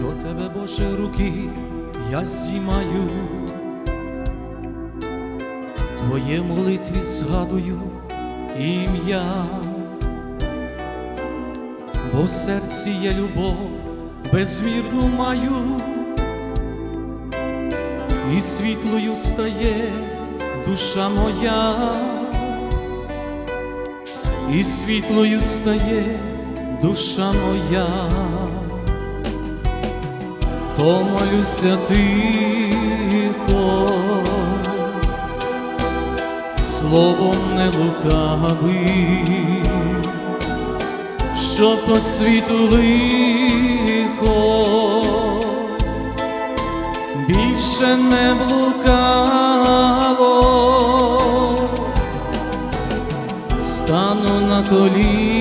До тебе, Боже, руки я здіймаю, Твоє молитві згадую ім'я, бо в серці є любов безмірну маю, і світлою стає душа моя, і світлою стає душа моя то тихо, словом не лукавим, що по світу лихо. Більше не блукало, стану на коліна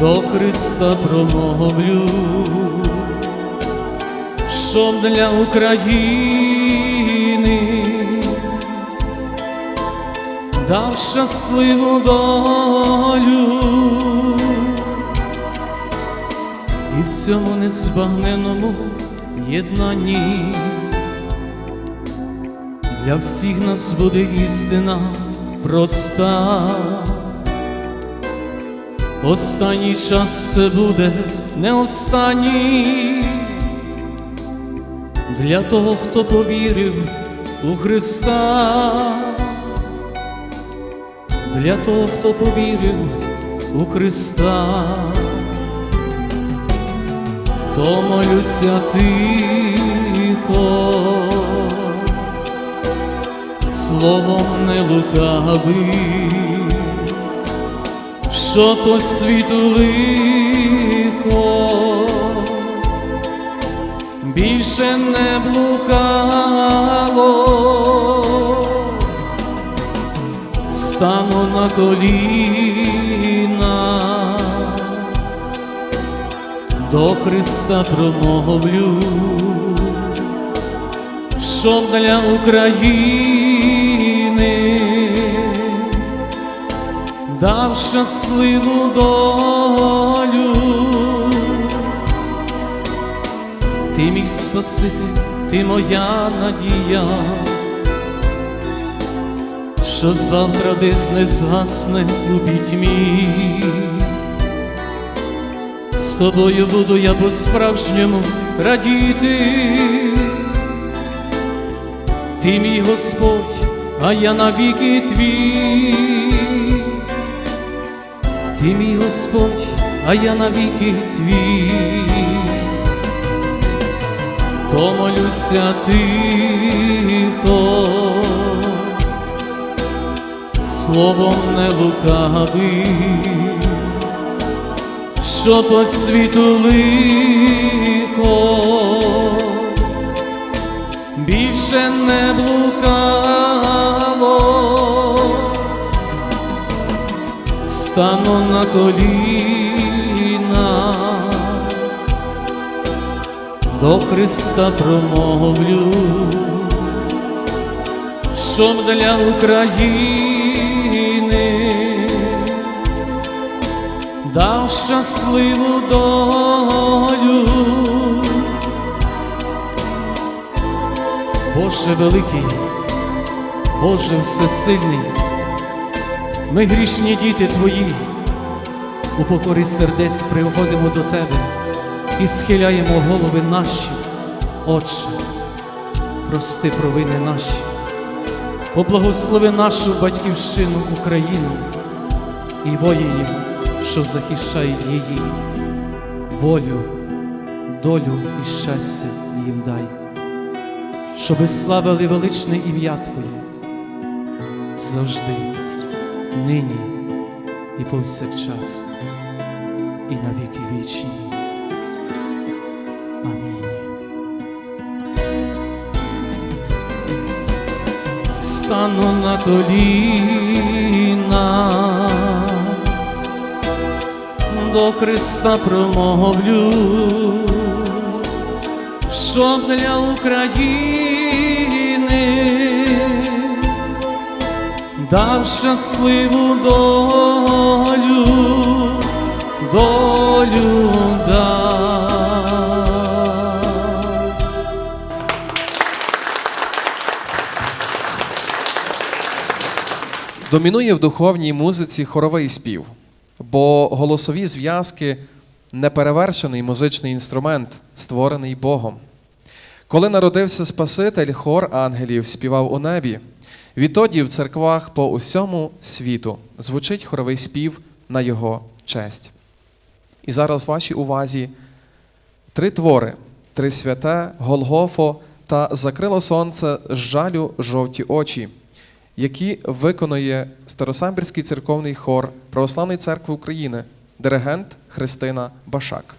до Христа промовлю, щоб для України дав щасливу долю і в цьому незбагненому єднанні для всіх нас буде істина проста. Останній час це буде не останній. Для того, хто повірив у Христа, для того, хто повірив у Христа, то молюся тихо, словом не лукавим що по світу більше не блукало, стану на коліна, до Христа промовлю, щоб для України дав щасливу долю, ти мій Спаситель, ти моя надія, що завтра десь не згасне у пітьмі. З тобою буду я по-справжньому радіти, ти мій Господь, а я навіки твій. Ти мій Господь, а я навіки твій, помолюся тихо, словом не лукавим, що по світу лихо. Більше не блукало стану на коліна, до Христа промовлю, щоб для України дав щасливу долю. Боже великий, Боже всесильний. Ми грішні діти Твої, у покорі сердець приходимо до Тебе і схиляємо голови наші, Отче, прости провини наші, поблагослови нашу батьківщину Україну і воїнів, що захищають її, волю, долю і щастя їм дай, щоби славили величне ім'я Твоє завжди нині і повсякчас, і навіки вічні. Амінь. Стану на коліна, до Христа промовлю, щоб для України дав щасливу долю, долю дав. Домінує в духовній музиці хоровий спів, бо голосові зв'язки неперевершений музичний інструмент, створений Богом. Коли народився Спаситель, хор ангелів співав у небі. Відтоді в церквах по усьому світу звучить хоровий спів на його честь. І зараз вашій увазі три твори: три святе, Голгофо та закрило сонце з жалю жовті очі, які виконує Старосамбірський церковний хор Православної церкви України, диригент Христина Башак.